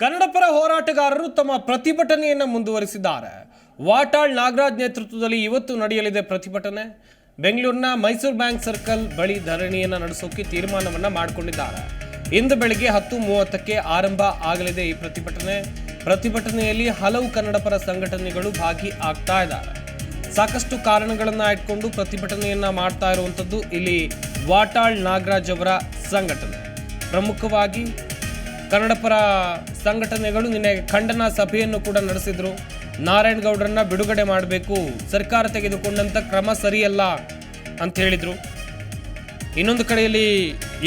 ಕನ್ನಡಪರ ಹೋರಾಟಗಾರರು ತಮ್ಮ ಪ್ರತಿಭಟನೆಯನ್ನು ಮುಂದುವರಿಸಿದ್ದಾರೆ. ವಾಟಾಳ್ ನಾಗರಾಜ್ ನೇತೃತ್ವದಲ್ಲಿ ಇವತ್ತು ನಡೆಯಲಿದೆ ಪ್ರತಿಭಟನೆ. ಬೆಂಗಳೂರಿನ ಮೈಸೂರು ಬ್ಯಾಂಕ್ ಸರ್ಕಲ್ ಬಳಿ ಧರಣಿಯನ್ನು ನಡೆಸೋಕೆ ತೀರ್ಮಾನವನ್ನು ಮಾಡಿಕೊಂಡಿದ್ದಾರೆ. ಇಂದು ಬೆಳಗ್ಗೆ ಹತ್ತು ಮೂವತ್ತಕ್ಕೆ ಆರಂಭ ಆಗಲಿದೆ ಈ ಪ್ರತಿಭಟನೆ. ಪ್ರತಿಭಟನೆಯಲ್ಲಿ ಹಲವು ಕನ್ನಡಪರ ಸಂಘಟನೆಗಳು ಭಾಗಿ ಆಗ್ತಾ ಇದ್ದಾರೆ. ಸಾಕಷ್ಟು ಕಾರಣಗಳನ್ನು ಇಟ್ಕೊಂಡು ಪ್ರತಿಭಟನೆಯನ್ನ ಮಾಡ್ತಾ ಇರುವಂಥದ್ದು ಇಲ್ಲಿ ವಾಟಾಳ್ ನಾಗರಾಜ್ ಅವರ ಸಂಘಟನೆ. ಪ್ರಮುಖವಾಗಿ ಕನ್ನಡಪರ ಸಂಘಟನೆಗಳು ನಿನ್ನೆ ಖಂಡನ ಸಭೆಯನ್ನು ಕೂಡ ನಡೆಸಿದ್ರು. ನಾರಾಯಣಗೌಡರನ್ನ ಬಿಡುಗಡೆ ಮಾಡಬೇಕು, ಸರ್ಕಾರ ತೆಗೆದುಕೊಂಡಂತ ಕ್ರಮ ಸರಿಯಲ್ಲ ಅಂತ ಹೇಳಿದರು. ಇನ್ನೊಂದು ಕಡೆಯಲ್ಲಿ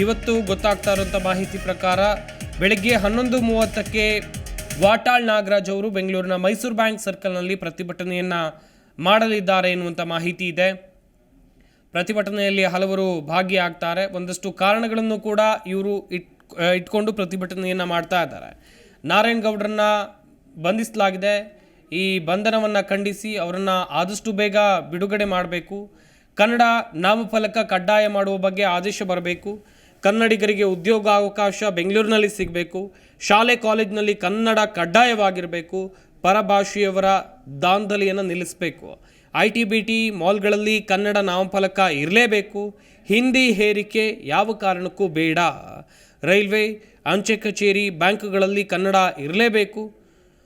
ಇವತ್ತು ಗೊತ್ತಾಗ್ತಾ ಇರುವಂಥ ಮಾಹಿತಿ ಪ್ರಕಾರ ಬೆಳಗ್ಗೆ ಹನ್ನೊಂದು ಮೂವತ್ತಕ್ಕೆ ವಾಟಾಳ್ ನಾಗರಾಜ್ ಅವರು ಬೆಂಗಳೂರಿನ ಮೈಸೂರು ಬ್ಯಾಂಕ್ ಸರ್ಕಲ್ನಲ್ಲಿ ಪ್ರತಿಭಟನೆಯನ್ನ ಮಾಡಲಿದ್ದಾರೆ ಎನ್ನುವಂಥ ಮಾಹಿತಿ ಇದೆ. ಪ್ರತಿಭಟನೆಯಲ್ಲಿ ಹಲವರು ಭಾಗಿಯಾಗ್ತಾರೆ. ಒಂದಷ್ಟು ಕಾರಣಗಳನ್ನು ಕೂಡ ಇವರು ಇಟ್ ಇಟ್ಕೊಂಡು ಪ್ರತಿಭಟನೆಯನ್ನು ಮಾಡ್ತಾ ಇದ್ದಾರೆ. ನಾರಾಯಣ್ ಗೌಡ್ರನ್ನ ಬಂಧಿಸಲಾಗಿದೆ. ಈ ಬಂಧನವನ್ನು ಖಂಡಿಸಿ ಅವರನ್ನು ಆದಷ್ಟು ಬೇಗ ಬಿಡುಗಡೆ ಮಾಡಬೇಕು. ಕನ್ನಡ ನಾಮಫಲಕ ಕಡ್ಡಾಯ ಮಾಡುವ ಬಗ್ಗೆ ಆದೇಶ ಬರಬೇಕು. ಕನ್ನಡಿಗರಿಗೆ ಉದ್ಯೋಗಾವಕಾಶ ಬೆಂಗಳೂರಿನಲ್ಲಿ ಸಿಗಬೇಕು. ಶಾಲೆ ಕಾಲೇಜಿನಲ್ಲಿ ಕನ್ನಡ ಕಡ್ಡಾಯವಾಗಿರಬೇಕು. ಪರಭಾಷೆಯವರ ದಾಂಧಲಿಯನ್ನು ನಿಲ್ಲಿಸಬೇಕು. ಐ ಟಿ ಬಿ ಟಿ ಮಾಲ್ಗಳಲ್ಲಿ ಕನ್ನಡ ನಾಮಫಲಕ ಇರಲೇಬೇಕು. ಹಿಂದಿ ಹೇರಿಕೆ ಯಾವ ಕಾರಣಕ್ಕೂ ಬೇಡ. ರೈಲ್ವೆ, ಅಂಚೆ ಕಚೇರಿ, ಬ್ಯಾಂಕ್ಗಳಲ್ಲಿ ಕನ್ನಡ ಇರಲೇಬೇಕು.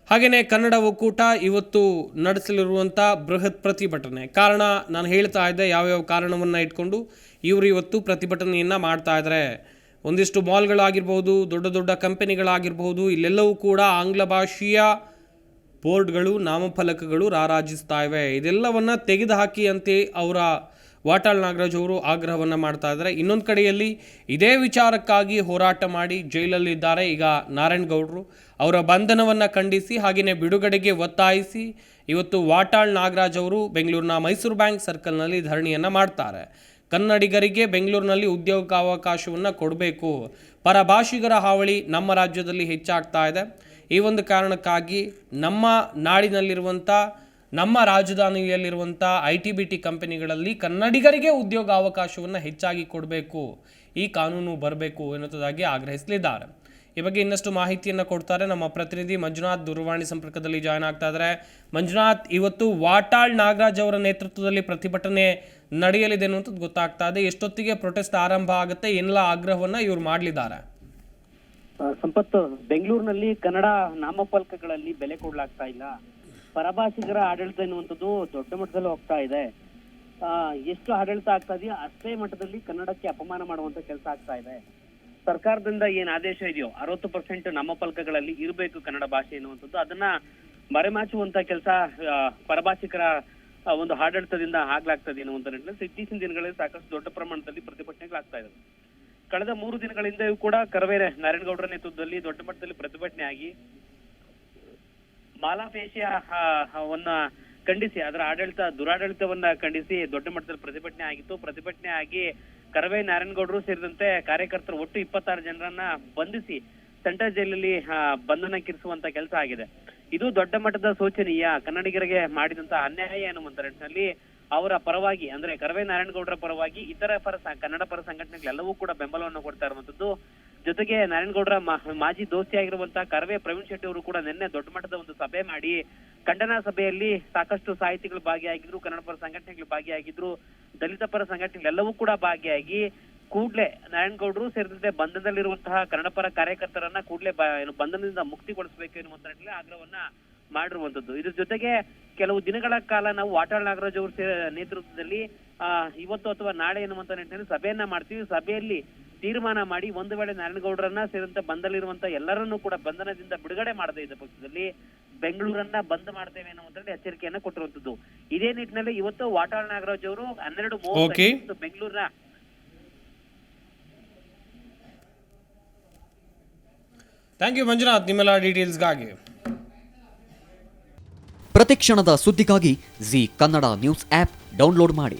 ಹಾಗೆಯೇ ಕನ್ನಡ ಒಕ್ಕೂಟ ಇವತ್ತು ನಡೆಸಲಿರುವಂಥ ಬೃಹತ್ ಪ್ರತಿಭಟನೆ. ಕಾರಣ ನಾನು ಹೇಳ್ತಾ ಇದ್ದೆ ಯಾವ್ಯಾವ ಕಾರಣವನ್ನು ಇಟ್ಕೊಂಡು ಇವರು ಇವತ್ತು ಪ್ರತಿಭಟನೆಯನ್ನು ಮಾಡ್ತಾ ಇದ್ದಾರೆ ಒಂದಿಷ್ಟು ಮಾಲ್ಗಳಾಗಿರ್ಬೋದು, ದೊಡ್ಡ ದೊಡ್ಡ ಕಂಪನಿಗಳಾಗಿರ್ಬೋದು, ಇಲ್ಲೆಲ್ಲವೂ ಕೂಡ ಆಂಗ್ಲ ಭಾಷೆಯ ಬೋರ್ಡ್ಗಳು, ನಾಮಫಲಕಗಳು ರಾರಾಜಿಸ್ತಾ ಇವೆ. ಇದೆಲ್ಲವನ್ನು ತೆಗೆದುಹಾಕಿ ಅಂತೆ ಅವರ ವಾಟಾಳ್ ನಾಗರಾಜ್ ಅವರು ಆಗ್ರಹವನ್ನು ಮಾಡ್ತಾ ಇದ್ದಾರೆ. ಇನ್ನೊಂದು ಕಡೆಯಲ್ಲಿ ಇದೇ ವಿಚಾರಕ್ಕಾಗಿ ಹೋರಾಟ ಮಾಡಿ ಜೈಲಲ್ಲಿದ್ದಾರೆ ಈಗ ನಾರಾಯಣ್ ಗೌಡರು. ಅವರ ಬಂಧನವನ್ನು ಖಂಡಿಸಿ ಹಾಗೆಯೇ ಬಿಡುಗಡೆಗೆ ಒತ್ತಾಯಿಸಿ ಇವತ್ತು ವಾಟಾಳ್ ನಾಗರಾಜ್ ಅವರು ಬೆಂಗಳೂರಿನ ಮೈಸೂರು ಬ್ಯಾಂಕ್ ಸರ್ಕಲ್ನಲ್ಲಿ ಧರಣಿಯನ್ನು ಮಾಡ್ತಾರೆ. ಕನ್ನಡಿಗರಿಗೆ ಬೆಂಗಳೂರಿನಲ್ಲಿ ಉದ್ಯೋಗಾವಕಾಶವನ್ನು ಕೊಡಬೇಕು. ಪರಭಾಷಿಗರ ಹಾವಳಿ ನಮ್ಮ ರಾಜ್ಯದಲ್ಲಿ ಹೆಚ್ಚಾಗ್ತಾ ಇದೆ. ಈ ಒಂದು ಕಾರಣಕ್ಕಾಗಿ ನಮ್ಮ ನಾಡಿನಲ್ಲಿರುವಂಥ ನಮ್ಮ ರಾಜಧಾನಿಯಲ್ಲಿರುವಂಥ ಐ ಟಿ ಬಿ ಟಿ ಕಂಪನಿಗಳಲ್ಲಿ ಕನ್ನಡಿಗರಿಗೆ ಉದ್ಯೋಗ ಅವಕಾಶವನ್ನು ಹೆಚ್ಚಾಗಿ ಕೊಡಬೇಕು, ಈ ಕಾನೂನು ಬರಬೇಕು ಎನ್ನುವುದಾಗಿ ಆಗ್ರಹಿಸಲಿದ್ದಾರೆ. ಈ ಬಗ್ಗೆ ಇನ್ನಷ್ಟು ಮಾಹಿತಿಯನ್ನು ಕೊಡ್ತಾರೆ ನಮ್ಮ ಪ್ರತಿನಿಧಿ ಮಂಜುನಾಥ್ ದೂರವಾಣಿ ಸಂಪರ್ಕದಲ್ಲಿ ಜಾಯ್ನ್ ಆಗ್ತಾ ಇದ್ದಾರೆ. ಮಂಜುನಾಥ್, ಇವತ್ತು ವಾಟಾಳ್ ನಾಗರಾಜ್ ಅವರ ನೇತೃತ್ವದಲ್ಲಿ ಪ್ರತಿಭಟನೆ ನಡೆಯಲಿದೆ ಅನ್ನುವಂಥದ್ದು ಗೊತ್ತಾಗ್ತಾ ಇದೆ. ಎಷ್ಟೊತ್ತಿಗೆ ಪ್ರೊಟೆಸ್ಟ್ ಆರಂಭ ಆಗುತ್ತೆ ಎಲ್ಲ ಆಗ್ರಹವನ್ನು ಇವರು ಮಾಡಲಿದ್ದಾರೆ? ಸಂಪತ್ತು ಸಂಪತ್, ಬೆಂಗಳೂರಿನಲ್ಲಿ ಕನ್ನಡ ನಾಮಫಲಕಗಳಲ್ಲಿ ಬೆಲೆ ಕೊಡಲಾಗ್ತಾ ಇಲ್ಲ. ಪರಭಾಷಿಗರ ಆಡಳಿತ ಎನ್ನುವಂಥದ್ದು ದೊಡ್ಡ ಮಟ್ಟದಲ್ಲಿ ಹೋಗ್ತಾ ಇದೆ. ಆ, ಎಷ್ಟು ಆಡಳಿತ ಆಗ್ತಾ ಇದೆಯೋ ಅಷ್ಟೇ ಮಟ್ಟದಲ್ಲಿ ಕನ್ನಡಕ್ಕೆ ಅಪಮಾನ ಮಾಡುವಂತ ಕೆಲಸ ಆಗ್ತಾ ಇದೆ. ಸರ್ಕಾರದಿಂದ ಏನ್ ಆದೇಶ ಇದೆಯೋ ಅರವತ್ತು ಪರ್ಸೆಂಟ್ ನಾಮಫಲಕಗಳಲ್ಲಿ ಇರಬೇಕು ಕನ್ನಡ ಭಾಷೆ ಎನ್ನುವಂಥದ್ದು ಅದನ್ನ ಮರೆಮಾಚುವಂತ ಕೆಲಸ ಪರಭಾಷಿಕರ ಒಂದು ಆಡಳಿತದಿಂದ ಆಗ್ಲಾಗ್ತದೆ ಎನ್ನುವಂತ ನಿಟ್ಟಿನಲ್ಲಿ ಇತ್ತೀಚಿನ ದಿನಗಳಲ್ಲಿ ಸಾಕಷ್ಟು ದೊಡ್ಡ ಪ್ರಮಾಣದಲ್ಲಿ ಪ್ರತಿಭಟನೆಗಳಾಗ್ತಾ ಇದೆ ಕಳೆದ ಮೂರು ದಿನಗಳಿಂದ ಕೂಡ ಕರವೇರ ನಾರಾಯಣಗೌಡರ ನೇತೃತ್ವದಲ್ಲಿ ದೊಡ್ಡ ಮಟ್ಟದಲ್ಲಿ ಪ್ರತಿಭಟನೆ ಆಗಿ ಮಾಲಾಪೇಶಿಯ ವನ್ನ ಖಂಡಿಸಿ, ಅದರ ಆಡಳಿತ, ದುರಾಡಳಿತವನ್ನ ಖಂಡಿಸಿ ದೊಡ್ಡ ಮಟ್ಟದಲ್ಲಿ ಪ್ರತಿಭಟನೆ ಆಗಿತ್ತು. ಪ್ರತಿಭಟನೆ ಆಗಿ ಕರವೇ ನಾರಾಯಣಗೌಡರು ಸೇರಿದಂತೆ ಕಾರ್ಯಕರ್ತರು ಒಟ್ಟು ಇಪ್ಪತ್ತಾರು ಜನರನ್ನ ಬಂಧಿಸಿ ಸೆಂಟ್ರಲ್ ಜೈಲಲ್ಲಿ ಬಂಧನ ಬಂಧನಕ್ಕಿರಿಸುವಂತ ಕೆಲಸ ಆಗಿದೆ. ಇದು ದೊಡ್ಡ ಮಟ್ಟದ ಶೋಚನೀಯ. ಕನ್ನಡಿಗರಿಗೆ ಮಾಡಿದಂತ ಅನ್ಯಾಯ ಎನ್ನುವಂತ ನಿಟ್ಟಿನಲ್ಲಿ ಅವರ ಪರವಾಗಿ, ಅಂದ್ರೆ ಕರವೇ ನಾರಾಯಣಗೌಡರ ಪರವಾಗಿ ಇತರ ಪರ ಕನ್ನಡ ಪರ ಸಂಘಟನೆಗಳೆಲ್ಲವೂ ಕೂಡ ಬೆಂಬಲವನ್ನು ಕೊಡ್ತಾ ಇರುವಂತದ್ದು ಜೊತೆಗೆ ನಾರಾಯಣಗೌಡರ ಮಾಜಿ ದೋಸ್ತಿ ಆಗಿರುವಂತಹ ಕರವೇ ಪ್ರವೀಣ್ ಶೆಟ್ಟಿ ಅವರು ಕೂಡ ನಿನ್ನೆ ದೊಡ್ಡ ಮಟ್ಟದ ಒಂದು ಸಭೆ ಮಾಡಿ ಖಂಡನಾ ಸಭೆಯಲ್ಲಿ ಸಾಕಷ್ಟು ಸಾಹಿತಿಗಳು ಭಾಗಿಯಾಗಿದ್ರು, ಕನ್ನಡ ಪರ ಸಂಘಟನೆಗಳು ಭಾಗಿಯಾಗಿದ್ರು, ದಲಿತ ಪರ ಸಂಘಟನೆಗಳೆಲ್ಲವೂ ಕೂಡ ಭಾಗಿಯಾಗಿ ಕೂಡ್ಲೆ ನಾರಾಯಣಗೌಡರು ಸೇರಿದಂತೆ ಬಂಧನದಲ್ಲಿರುವಂತಹ ಕನ್ನಡ ಪರ ಕಾರ್ಯಕರ್ತರನ್ನ ಕೂಡ್ಲೆ ಬಂಧನದಿಂದ ಮುಕ್ತಿಗೊಳಿಸಬೇಕು ಎನ್ನುವಂತ ನಿಟ್ಟಿನಲ್ಲಿ ಆಗ್ರಹವನ್ನ ಮಾಡಿರುವಂತದ್ದು. ಇದ್ರ ಜೊತೆಗೆ ಕೆಲವು ದಿನಗಳ ಕಾಲ ನಾವು ವಾಟಾಳ್ ನಾಗರಾಜ್ ಅವರ ನೇತೃತ್ವದಲ್ಲಿ ಇವತ್ತು ಅಥವಾ ನಾಳೆ ಎನ್ನುವಂತ ನಿಟ್ಟಿನಲ್ಲಿ ಸಭೆಯನ್ನ ಮಾಡ್ತೀವಿ. ಸಭೆಯಲ್ಲಿ ತೀರ್ಮಾನ ಮಾಡಿ ಒಂದು ವೇಳೆ ನಾರಾಯಣಗೌಡರನ್ನ ಸೇರಿದಂತೆ ಬಂದಲ್ಲಿರುವಂತ ಎಲ್ಲರನ್ನೂ ಕೂಡ ಬಂಧನದಿಂದ ಬಿಡುಗಡೆ ಮಾಡದೆ ಇದ್ದ ಪಕ್ಷದಲ್ಲಿ ಬೆಂಗಳೂರನ್ನ ಬಂದ್ ಮಾಡ್ತೇವೆ ಅನ್ನುವಂತ ಎಚ್ಚರಿಕೆಯನ್ನ ಕೊಟ್ಟಿರುವಂತದ್ದು. ಇದೇ ನಿಟ್ಟಿನಲ್ಲಿ ಇವತ್ತು ವಾಟಾಳ್ ನಾಗರಾಜ್ ಅವರು ಹನ್ನೆರಡು. ಮೂವತ್ತು ಬೆಂಗಳೂರಿನ ಥ್ಯಾಂಕ್ ಯು ಮಂಜುನಾಥ್ ನಿಮ್ಮೆಲ್ಲ ಡೀಟೇಲ್ಸ್ಗಾಗಿ ಪ್ರತಿಕ್ಷಣದ ಸುದ್ದಿಗಾಗಿ Zee Kannada news app download ಮಾಡಿ.